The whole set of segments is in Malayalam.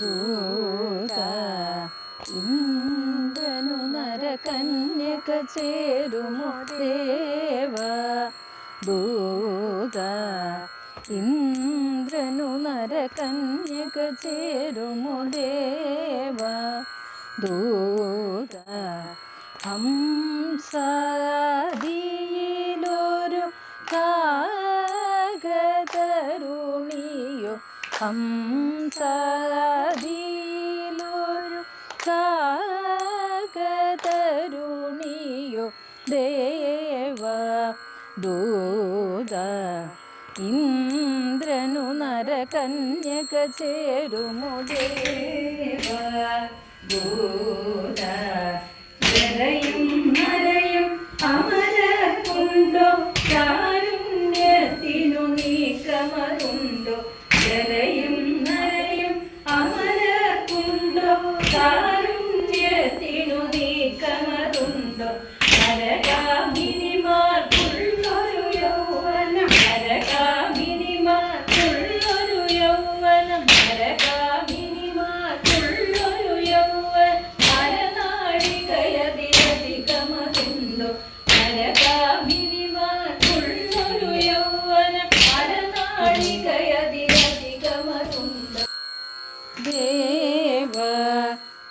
ദൂത ഇന്ദ്രനു നരകന്യക ചേരുമോ ദേവ ദൂത ഇന്ദ്രനു നരകന്യക ചേരുമോ ദേവ ദൂത ഹംസാദിയിലൊരു ഹംസാദിയിലൊരു കാകതരുണിയോ ദേവ ദൂത ഇന്ദ്രനു നരകന്യക ചേരുമോ ദേവ ദൂത. ജലയും നരയും അമരക്കുണ്ടോ ദേവ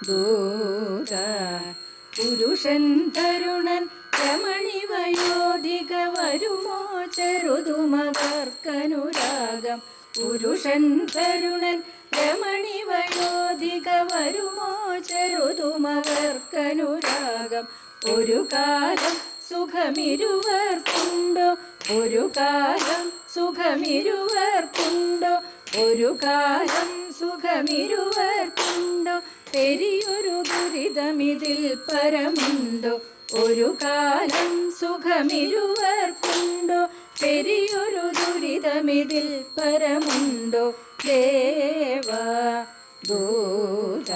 ദൂത പുരുഷൻ തരുണൻ രമണി വയോധിക വരുമോ? ചെറുതുമകർക്കനുരാഗം പുരുഷൻ തരുണൻ രമണി വയോധിക വരുമോ? ചെറുതുമകർക്കനുരാഗം ഒരു കാലം സുഖമിരുവർക്കുണ്ടോ? ഒരു കാലം സുഖമിരുവർക്കുണ്ടോ? ഒരു കാലം സുഖമിരുവർക്കുണ്ടോ പെരിയൊരു ദുരിതമിതിൽ പരമുണ്ടോ? ഒരു കാലം സുഖമിരുവർക്കുണ്ടോ? പെരിയൊരു ദുരിതമിതിൽ പരമുണ്ടോ? ദേവ ദൂത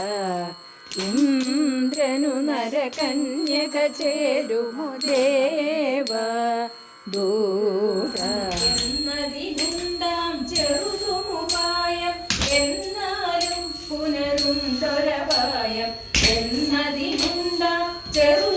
ഇന്ദ്രനു നരകന്യക ചേരുമോ. ദേവ ദൂത Jerry